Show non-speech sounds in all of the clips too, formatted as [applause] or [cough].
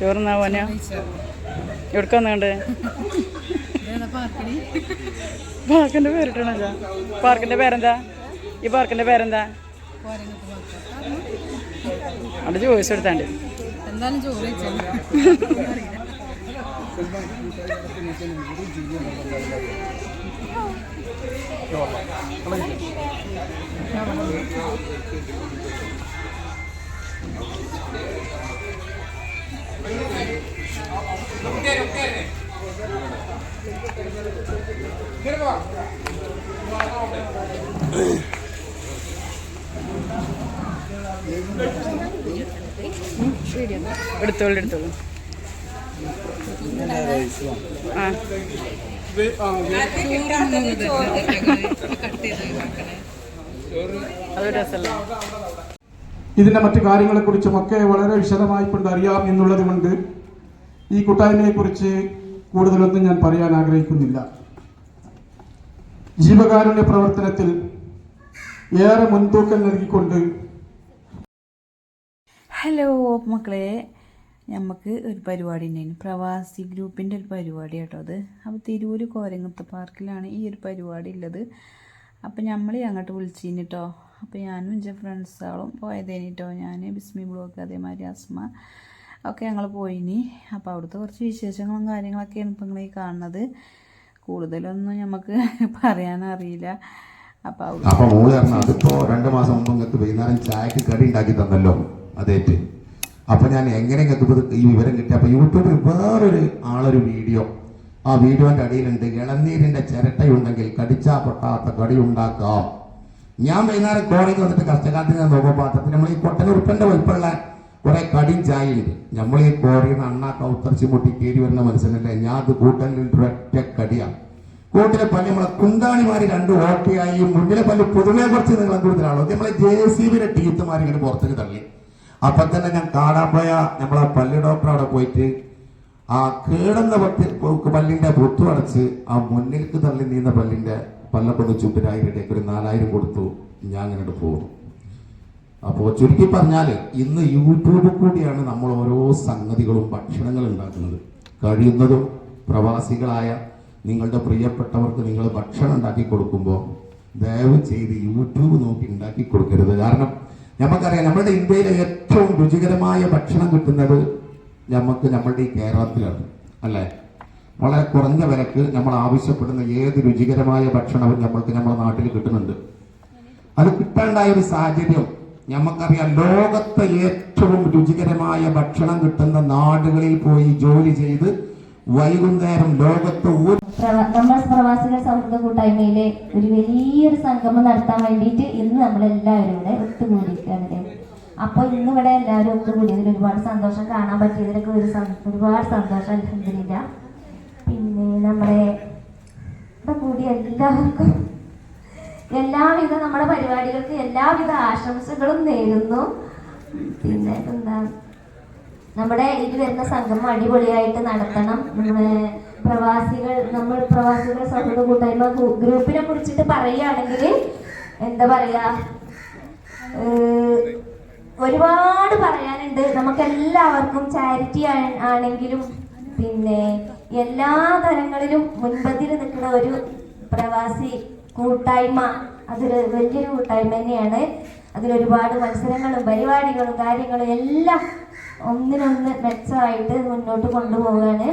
ചോറുന്നാ പോനോ എവിടേക്ക് വന്നുകൊണ്ട് പാർക്കിന്റെ പേരിട്ടാണല്ലോ. പാർക്കിന്റെ പേരെന്താ? ഈ പാർക്കിന്റെ പേരെന്താ? അവിടെ ചോദിച്ചു കൊടുത്താണ്ട്. എന്തായാലും ചോറ് വെച്ചാൽ [laughs] [laughs] എടുത്തോളൂ എടുത്തോളൂ. ആ. അതൊരു രസമല്ലേ? ഇതിന്റെ മറ്റു കാര്യങ്ങളെക്കുറിച്ചുമൊക്കെ വളരെ വിശദമായി കൊണ്ട് അറിയാം എന്നുള്ളത് കൊണ്ട് ഈ കൂട്ടായ്മയെക്കുറിച്ച് കൂടുതലൊന്നും ഞാൻ പറയാൻ ആഗ്രഹിക്കുന്നില്ല. ജീവകാരുണ്യ പ്രവർത്തനത്തിൽ ഏറെ മുൻതൂക്കം നൽകിക്കൊണ്ട് ഹലോ മക്കളെ നമുക്ക് ഒരു പരിപാടി ഉണ്ടായിരുന്നു. പ്രവാസി ഗ്രൂപ്പിന്റെ ഒരു പരിപാടി കേട്ടോ അത്. അപ്പോൾ തിരൂർ കോരങ്ങത്ത് പാർക്കിലാണ് ഈ ഒരു പരിപാടി ഉള്ളത്. അപ്പോൾ നമ്മൾ അങ്ങോട്ട് വിളിച്ചിന് കേട്ടോ അപ്പോൾ ഞാനും എന്റെ ഫ്രണ്ട്സുകളും പോയതേനി കേട്ടോ ഞാൻ ബിസ്മി ബ്ലോക്ക് അതേമാതിരി അസ്മ ഒക്കെ ഞങ്ങൾ പോയിനി. അപ്പോൾ അവിടുത്തെ കുറച്ച് വിശേഷങ്ങളും കാര്യങ്ങളൊക്കെയാണ് ഇപ്പം നിങ്ങൾ ഈ കാണുന്നത്. കൂടുതലൊന്നും നമുക്ക് [laughs] പറയാനറിയില്ല അപ്പൊ മോൾ പറഞ്ഞു അതിപ്പോ രണ്ടു മാസം മുമ്പ് നിങ്ങൾക്ക് വൈകുന്നേരം ചായക്ക് കടി ഉണ്ടാക്കി തന്നല്ലോ അതേറ്റ്. അപ്പൊ ഞാൻ എങ്ങനെ ഈ വിവരം കിട്ടി? അപ്പൊ യൂട്യൂബിൽ വേറൊരു ആളൊരു വീഡിയോ ആ വീഡിയോന്റെ അടിയിലുണ്ട്. ഇളനീരിന്റെ ചിരട്ടയുണ്ടെങ്കിൽ കടിച്ചാ പൊട്ടാത്ത കടി ഉണ്ടാക്കാം. ഞാൻ വൈകുന്നേരം കോടതിക്ക് വന്നിട്ട് ഞാൻ നോക്കുമ്പോൾ പാത്രത്തിൽ നമ്മൾ ഈ കൊട്ടനുറുപ്പന്റെ വലിപ്പമുള്ള കുറെ കടിയും ചായയുണ്ട് നമ്മൾ ഈ കോറിയിൽ നിന്ന് അണ്ണാ കൗത്തർച്ചി മുട്ടി കയറി വരുന്ന മനസ്സിലല്ലേ? ഞാൻ അത് കൂട്ടലിൽ ഒറ്റ കടിയാണ് കൂട്ടിലെ പല്ല് നമ്മളെ കുന്താണിമാര് രണ്ട് ഓട്ടിയായി. മുന്നിലെ പല്ല് പൊതുവെ കുറച്ച് നീളം കൂടുതലാണോ നമ്മളെ ജെ സി ബിയുടെ ടീത്തുമാർ ഇങ്ങനെ പുറത്തേക്ക് തള്ളി. അപ്പൊ തന്നെ ഞാൻ കാണാൻ പോയ നമ്മളെ പല്ല് ഡോക്ടർ അവിടെ പോയിട്ട് ആ കേടുന്ന പത്തി പല്ലിന്റെ പൊത്തു അടച്ച് ആ മുന്നിലേക്ക് തള്ളി നീന്ന പല്ലിന്റെ ഒന്ന് ചുപ്പിനായി ഒരു നാലായിരം കൊടുത്തു. ഞാൻ അങ്ങനെ പോകുന്നു അപ്പോൾ ചുരുക്കി പറഞ്ഞാൽ ഇന്ന് യൂട്യൂബ് കൂടിയാണ് നമ്മൾ ഓരോ സംഗതികളും ഭക്ഷണങ്ങൾ ഉണ്ടാക്കുന്നത്. കഴിയുന്നതും പ്രവാസികളായ നിങ്ങളുടെ പ്രിയപ്പെട്ടവർക്ക് നിങ്ങൾ ഭക്ഷണം ഉണ്ടാക്കി കൊടുക്കുമ്പോൾ ദയവ് ചെയ്ത് യൂട്യൂബ് നോക്കി ഉണ്ടാക്കി കൊടുക്കരുത്. കാരണം നമുക്കറിയാം നമ്മുടെ ഇന്ത്യയിലെ ഏറ്റവും രുചികരമായ ഭക്ഷണം കിട്ടുന്നത് നമുക്ക് നമ്മളുടെ ഈ കേരളത്തിലാണ് അല്ലേ? വളരെ കുറഞ്ഞ വിലക്ക് നമ്മൾ ആവശ്യപ്പെടുന്ന ഏത് രുചികരമായ ഭക്ഷണവും നമ്മൾക്ക് നമ്മുടെ നാട്ടിൽ കിട്ടുന്നുണ്ട്. അത് കിട്ടാണ്ടായ ഒരു സാഹചര്യം നമുക്കറിയാം ലോകത്തെ ഏറ്റവും രുചികരമായ ഭക്ഷണം കിട്ടുന്ന നാടുകളിൽ പോയി ജോലി ചെയ്ത് വൈകുന്നേരം ലോകത്ത് നമ്മൾ പ്രവാസികൾ സൗഹൃദ കൂട്ടായ്മയിലെ ഒരു വലിയൊരു സംഗമം നടത്താൻ വേണ്ടിയിട്ട് ഇന്ന് നമ്മളെല്ലാവരും ഇവിടെ ഒത്തുകൂടിയിരിക്കുകയാണ്. അപ്പോൾ ഇന്ന് ഇവിടെ എല്ലാവരും ഒത്തുകൂടിയതിൽ ഒരുപാട് സന്തോഷം കാണാൻ പറ്റിയതിലൊക്കെ ഒരു ഒരുപാട് സന്തോഷം അലഹമില്ല പിന്നെ നമ്മുടെ ഇവിടെ കൂടി എല്ലാവർക്കും എല്ലാവിധ നമ്മുടെ പരിപാടികൾക്ക് എല്ലാവിധ ആശംസകളും നേരുന്നു. പിന്നെ എന്താ നമ്മുടെ ഇതിൽ വരുന്ന സംഗമം അടിപൊളിയായിട്ട് നടത്തണം. നമ്മുടെ പ്രവാസികൾ നമ്മൾ പ്രവാസികൾ സൗഹൃദ കൂട്ടായ്മ ഗ്രൂ- ഗ്രൂപ്പിനെ കുറിച്ചിട്ട് പറയുകയാണെങ്കിൽ എന്താ പറയാ ഒരുപാട് പറയാനുണ്ട്. നമുക്ക് എല്ലാവർക്കും ചാരിറ്റി ആണെങ്കിലും പിന്നെ എല്ലാ തരങ്ങളിലും മുൻപതിൽ നിൽക്കുന്ന ഒരു പ്രവാസി കൂട്ടായ്മ അതൊരു വലിയൊരു കൂട്ടായ്മ തന്നെയാണ്. അതിലൊരുപാട് മത്സരങ്ങളും പരിപാടികളും കാര്യങ്ങളും എല്ലാം ഒന്നിനൊന്ന് മെച്ചമായിട്ട് മുന്നോട്ട് കൊണ്ടുപോവുകയാണ്.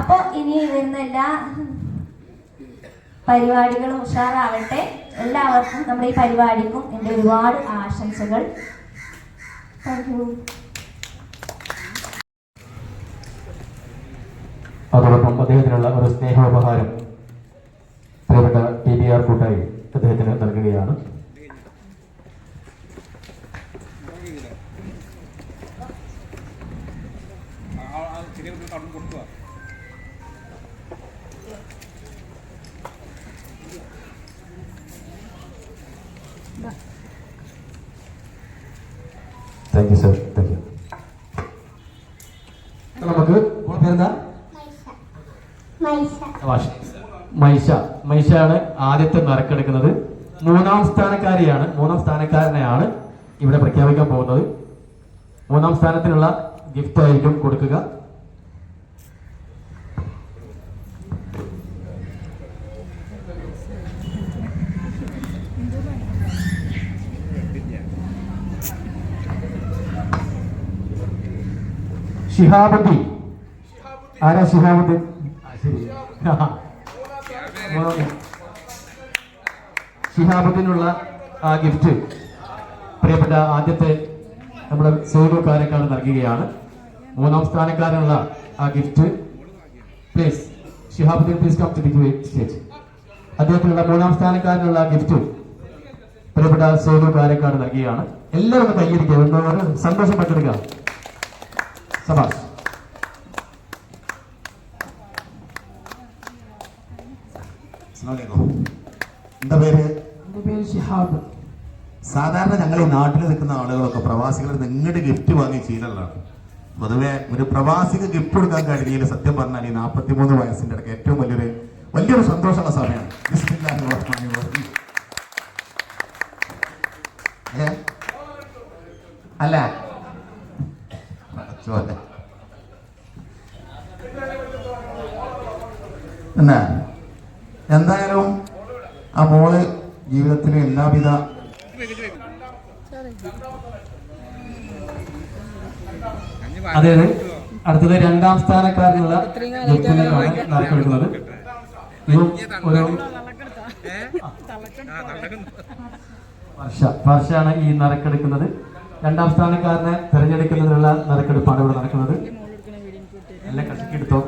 അപ്പോൾ ഇനി വരുന്ന എല്ലാ പരിപാടികളും ഉഷാറാവട്ടെ. എല്ലാവർക്കും നമ്മുടെ ഈ പരിപാടിക്കും എന്റെ ഒരുപാട് ആശംസകൾ. അതോടൊപ്പം അദ്ദേഹത്തിനുള്ള ഒരു സ്നേഹോപഹാരം പ്രിയപ്പെട്ട ടി ബി ആർ കൂട്ടായി അദ്ദേഹത്തിന് നൽകുകയാണ്. Thank you sir thank you നമുക്ക് പേരെന്താ. മൈഷ. ആണ് ആദ്യത്തെ നറുക്കെടുക്കുന്നത്. മൂന്നാം സ്ഥാനക്കാരിയാണ്. മൂന്നാം സ്ഥാനക്കാരനെയാണ് ഇവിടെ പ്രഖ്യാപിക്കാൻ പോകുന്നത്. മൂന്നാം സ്ഥാനത്തിനുള്ള ഗിഫ്റ്റ് ആയിരിക്കും കൊടുക്കുക. ഷിഹാബുദ്ദീൻ ആരാ ഷിഹാബുദ്ദീൻ ആ, ഷിഹാബുദ്ദീനുള്ള ആ ഗിഫ്റ്റ് പ്രിയപ്പെട്ട ആദ്യത്തെ നമ്മുടെ സോനു കാരക്കാട് നൽകുകയാണ്. മൂന്നാം സ്ഥാനക്കാരനുള്ള ആ gift please Shihabuddin please come to the stage അദ്ദേഹത്തിനുള്ള മൂന്നാം സ്ഥാനക്കാരനുള്ള ഗിഫ്റ്റ് പ്രിയപ്പെട്ട സോനു കാരക്കാട് നൽകുകയാണ്. എല്ലാവരും ഒന്ന് സന്തോഷം പങ്കെടുക്കുക അലൈക്കും. എന്താ പേര്? എന്റെ പേര് ഷിഹാബ്. സാധാരണ ഞങ്ങൾ ഈ നാട്ടിൽ നിൽക്കുന്ന ആളുകളൊക്കെ പ്രവാസികൾ നിങ്ങളുടെ ഗിഫ്റ്റ് വാങ്ങി ശീലമുള്ളതാണ്. പൊതുവെ ഒരു പ്രവാസിക്ക് ഗിഫ്റ്റ് കൊടുക്കാൻ കഴിഞ്ഞതിൽ സത്യം പറഞ്ഞാൽ ഈ നാൽപ്പത്തി മൂന്ന് വയസ്സിന്റെ ഇടയ്ക്ക് ഏറ്റവും വലിയൊരു വലിയൊരു സന്തോഷമുള്ള സമയമാണ്? അല്ല. എന്നാ എന്തായാലും ആ മോൾ ജീവിതത്തിൽ എല്ലാവിധ അതെ അതെ അടുത്തത് രണ്ടാം സ്ഥാനക്കാരനുള്ള ഇതും ഒരു വർഷ വർഷാണ് ഈ നറുക്കെടുക്കുന്നത്. രണ്ടാം സ്ഥാനക്കാരനെ തിരഞ്ഞെടുക്കുന്നതിനുള്ള നറുക്കെടുപ്പാണ് ഇവിടെ നടക്കുന്നത് എല്ലാം കശക്കിയെടുത്തോ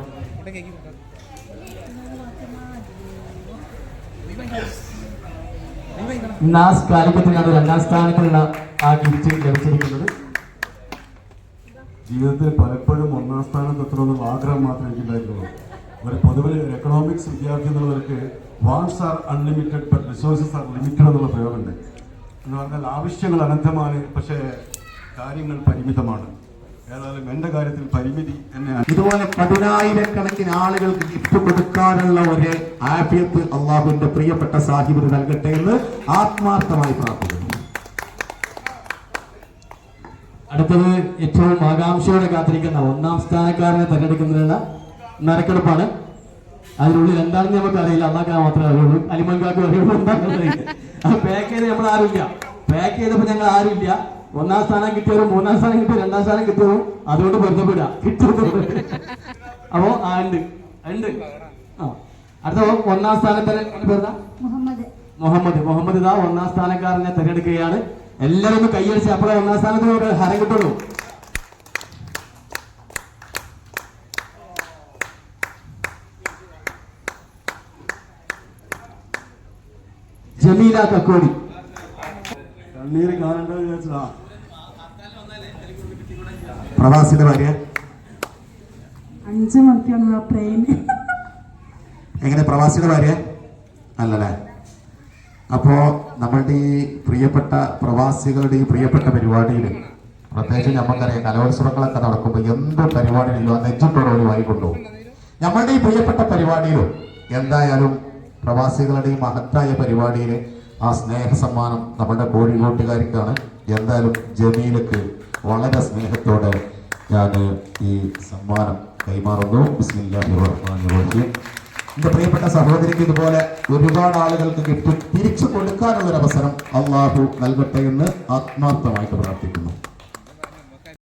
നാസ് കാലിക്കത്തിനാണ് രണ്ടാം സ്ഥാനത്തിലുള്ള ആ ഗിഫ്റ്റ് ലഭിച്ചിരിക്കുന്നത്. ജീവിതത്തിൽ പലപ്പോഴും ഒന്നാം സ്ഥാനത്ത് എത്തണമെന്നുള്ള ആഗ്രഹം മാത്രമേ എനിക്കുണ്ടായിരുന്നുള്ളൂ ഒരു പൊതുവിൽ എക്കണോമിക്സ് വിദ്യാർത്ഥി എന്നുള്ളവർക്ക് wants are unlimited but resources are limited എന്നുള്ള പ്രയോഗമുണ്ട്. എന്ന് പറഞ്ഞാൽ ആവശ്യങ്ങൾ അനന്തമാണ് പക്ഷേ കാര്യങ്ങൾ പരിമിതമാണ്. ഏതായാലും എന്റെ കാര്യത്തിൽ പരിമിതി തന്നെയാണ് ഇതുപോലെ പതിനായിരക്കണക്കിന് ആളുകൾക്ക് ഗിഫ്റ്റ് കൊടുക്കാനുള്ള ഒരു ആഫിയത്ത് അള്ളാഹുവിന്റെ പ്രിയപ്പെട്ട സാഹിബിന് നൽകട്ടെ എന്ന് ആത്മാർത്ഥമായി പ്രാർത്ഥിക്കുന്നു. അടുത്തത് ഏറ്റവും ആകാംക്ഷയോടെ കാത്തിരിക്കുന്ന ഒന്നാം സ്ഥാനക്കാരനെ തെരഞ്ഞെടുക്കുന്നതിനുള്ള നരക്കെടുപ്പാണ്. അതിനുള്ളിൽ എന്താണെന്ന് നമുക്ക് അറിയില്ല. അന്നാക്കാൻ മാത്രമേ അറിയുള്ളൂ. അലിമൻകാർക്ക് അറിയുള്ളൂ. ആ പാക്ക് ചെയ്ത് നമ്മൾ ആരുമില്ല പാക്ക് ചെയ്തപ്പോൾ ഞങ്ങൾ ആരുമില്ല ഒന്നാം സ്ഥാനം കിട്ടിയവരും മൂന്നാം സ്ഥാനം കിട്ടിയവരും രണ്ടാം സ്ഥാനം കിട്ടിയതും അതുകൊണ്ട് ബന്ധപ്പെടുക കിട്ടിയത് അപ്പോ ആ ഉണ്ട്. ഉണ്ട്. ആ. അടുത്ത ഒന്നാം സ്ഥാനത്തിന് പേരുതാ മുഹമ്മദ്. മുഹമ്മദ്. മുഹമ്മദ് ഇതാ ഒന്നാം സ്ഥാനക്കാരനെ തെരഞ്ഞെടുക്കുകയാണ്. എല്ലാവരും ഒന്ന് കൈയടിച്ച് അപ്പോഴേ ഒന്നാം സ്ഥാനത്ത് ഹരം കിട്ടുള്ളൂ. ജമീല കക്കോടി കണ്ണീര് കാണേണ്ടത് വിചാരിച്ചതാ. പ്രവാസിയുടെ ഭാര്യ. അഞ്ച് മണിക്കാണ് ട്രെയിൻ എങ്ങനെ പ്രവാസിയുടെ ഭാര്യ? അല്ലല്ലേ അപ്പോ നമ്മളുടെ ഈ പ്രിയപ്പെട്ട പ്രവാസികളുടെ ഈ പ്രിയപ്പെട്ട പരിപാടിയിൽ പ്രത്യേകിച്ച് നമുക്കറിയാം കലോത്സവങ്ങളൊക്കെ നടക്കുമ്പോൾ എന്ത് പരിപാടിയിലോ നെഞ്ചിട്ടോട് വായിക്കൊണ്ടുപോകും നമ്മളുടെ ഈ പ്രിയപ്പെട്ട പരിപാടിയിലും എന്തായാലും പ്രവാസികളുടെ ഈ മഹത്തായ പരിപാടിയിൽ ആ സ്നേഹ സമ്മാനം നമ്മുടെ കോഴിക്കോട്ടുകാരിക്കാണ് എന്തായാലും ജമീലക്ക് വളരെ സ്നേഹത്തോടെ ഞാൻ ഈ സമ്മാനം കൈമാറുന്നു. ബിസ്മില്ലാഹി റഹീം. പ്രിയപ്പെട്ട സഹോദരിക്ക് ഇതുപോലെ ഒരുപാട് ആളുകൾക്ക് ഗിഫ്റ്റ് തിരിച്ചു കൊടുക്കാനുള്ള അവസരം അള്ളാഹു നൽകട്ടെ എന്ന് ആത്മാർത്ഥമായിട്ട് പ്രാർത്ഥിക്കുന്നു.